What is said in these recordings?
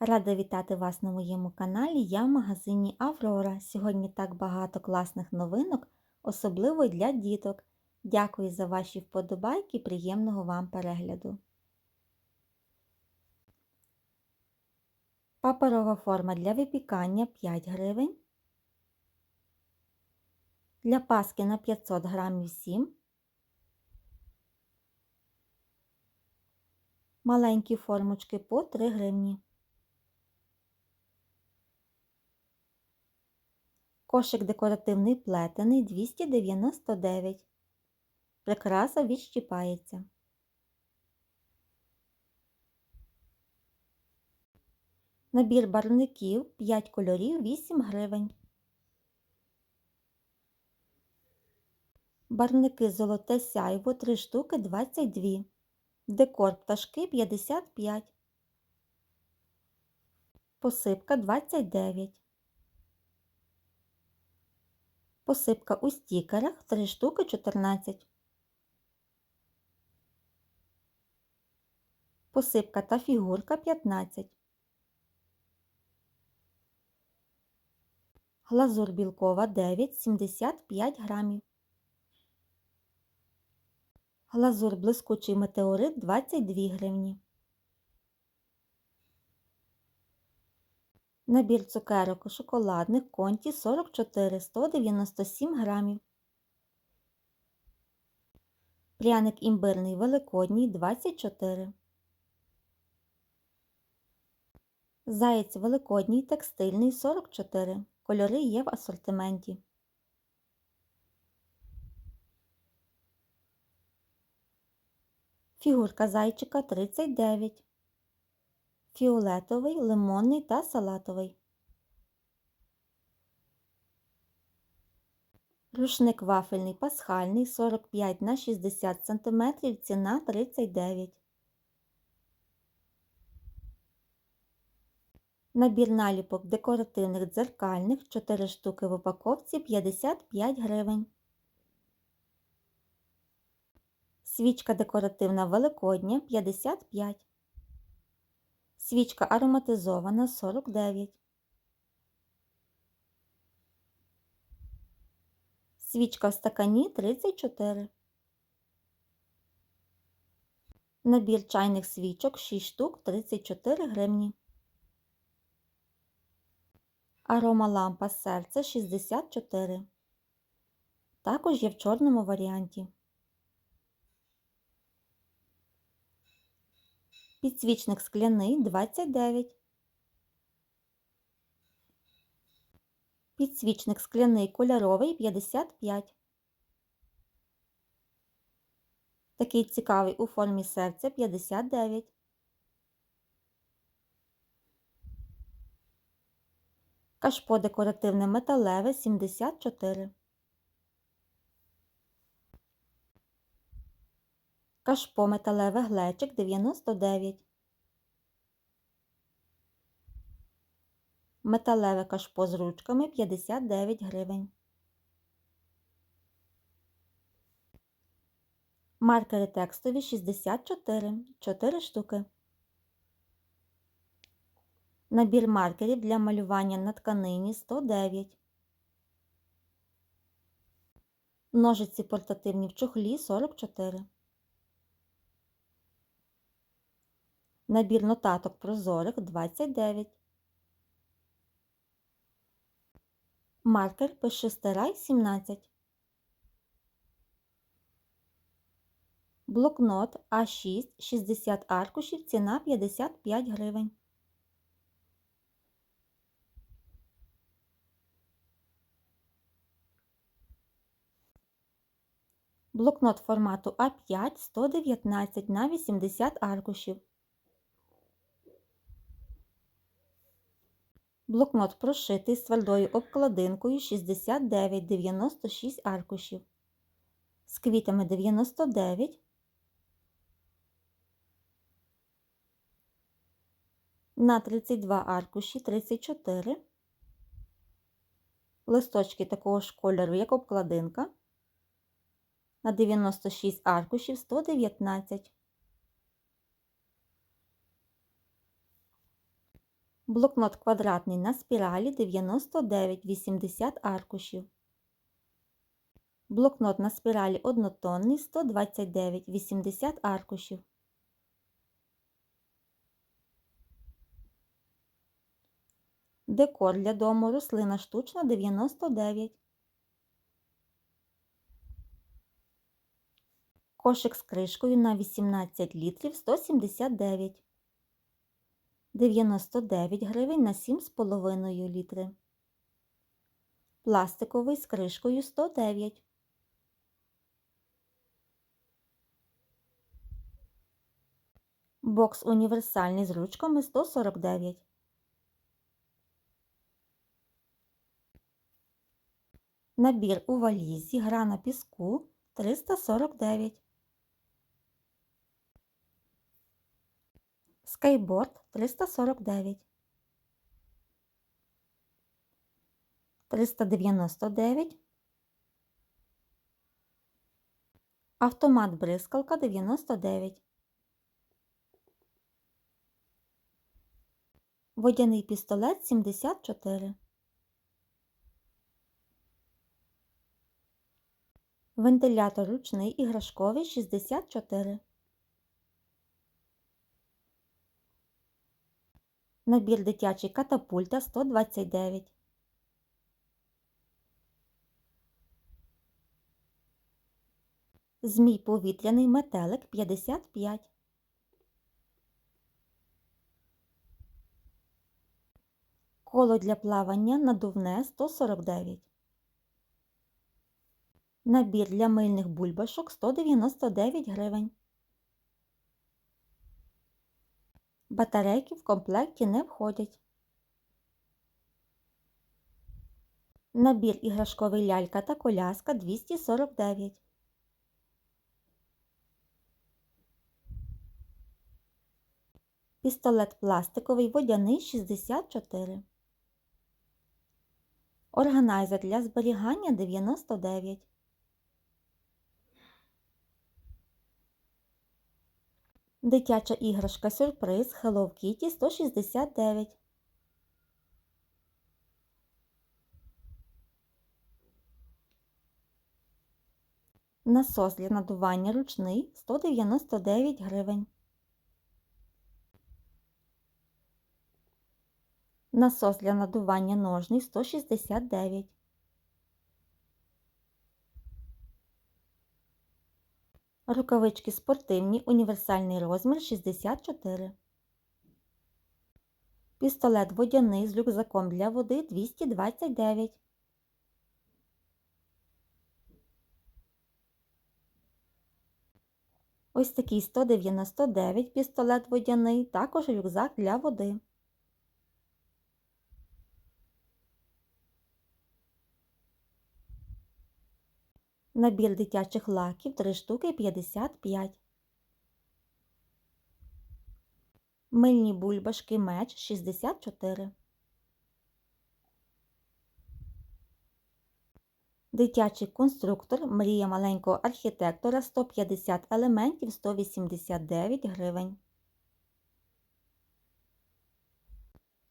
Рада вітати вас на моєму каналі. Я в магазині Аврора. Сьогодні так багато класних новинок, особливо для діток. Дякую за ваші вподобайки, приємного вам перегляду. Паперова форма для випікання 5 гривень. Для паски на 500 грамів 7. Маленькі формочки по 3 гривні. Кошик декоративний плетений 299. Прикраса відщіпається. Набір барвників 5 кольорів 8 гривень. Барвники золоте сяйво 3 штуки 22. Декор пташки 55. Посипка 29. Посипка у стікерах 3 штуки 14. Посипка та фігурка 15. Глазур білкова 9 75 грамів. Глазур блискучий метеорит 22 гривні. Набір цукерок шоколадних конті 44 197 грамів. Пряник імбирний великодній 24. Заєць великодній текстильний 44. Кольори є в асортименті. Фігурка зайчика 39. Фіолетовий, лимонний та салатовий. Рушник вафельний пасхальний 45 на 60 см, ціна 39. Набір наліпок декоративних дзеркальних 4 штуки в упаковці 55 гривень. Свічка декоративна великодня 55. Свічка ароматизована 49. Свічка в стакані 34. Набір чайних свічок 6 штук 34 гривні. Арома лампа серце 64. Також є в чорному варіанті. Підсвічник скляний 29. Підсвічник скляний кольоровий 55. Такий цікавий у формі серця 59. Кашпо декоративне металеве 74. Кашпо металеве глечик 99. Металеве кашпо з ручками 59 гривень. Маркери текстові 64 4 штуки. Набір маркерів для малювання на тканині 109. Ножиці портативні в чохлі 44. Набір нотаток прозорих 29. Маркер пиши стирай 17. Блокнот А6 60 аркушів, ціна 55 гривень. Блокнот формату А5 119 на 80 аркушів. Блокнот прошитий з твердою обкладинкою 69-96 аркушів. З квітами 99. На 32 аркуші 34. Листочки такого ж кольору, як обкладинка. На 96 аркушів 119. Блокнот квадратний на спіралі 99-80 аркушів. Блокнот на спіралі однотонний 129-80 аркушів. Декор для дому рослина штучна 99. Кошик з кришкою на 18 літрів 179. 99 гривень на 7,5 літри. Пластиковий з кришкою 109. Бокс універсальний з ручками 149. Набір у валізі гра на піску 349. Скейборд 349. 399. Автомат бризкалка 99. Водяний пістолет 74. Вентилятор ручний іграшковий 64. Набір дитячий катапульта 129. Змій повітряний метелик 55. Коло для плавання надувне 149. Набір для мильних бульбашок 199 гривень. Батарейки в комплекті не входять. Набір іграшковий лялька та коляска 249. Пістолет пластиковий водяний 64. Органайзер для зберігання 99. Дитяча іграшка сюрприз Hello Kitty 169. Насос для надування ручний 199 гривень. Насос для надування ножний 169. Рукавички спортивні, універсальний розмір 64. Пістолет водяний з рюкзаком для води 229. Ось такий 199 пістолет водяний, також рюкзак для води. Набір дитячих лаків 3 штуки 55. Мильні бульбашки меч 64. Дитячий конструктор Мрія маленького архітектора 150 елементів 189 гривень.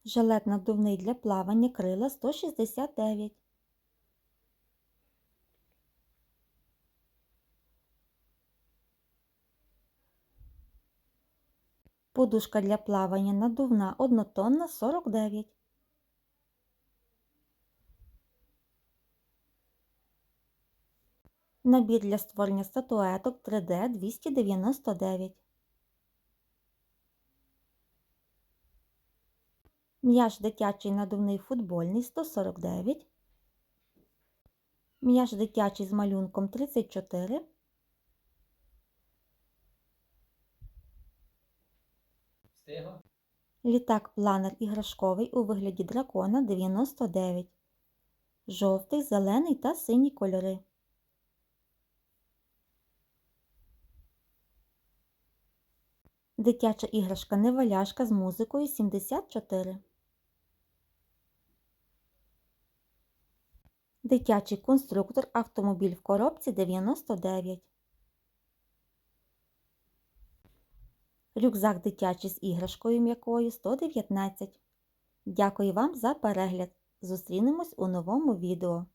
Жилет надувний для плавання крила 169. Подушка для плавання надувна однотонна 49. Набір для створення статуеток 3D 299. М'яч дитячий надувний футбольний 149. М'яч дитячий з малюнком 34. Літак планер іграшковий у вигляді дракона 99. Жовтий, зелений та синій кольори. Дитяча іграшка неваляшка з музикою 74. Дитячий конструктор автомобіль в коробці 99. Рюкзак дитячий з іграшкою м'якою 119. Дякую вам за перегляд. Зустрінемось у новому відео.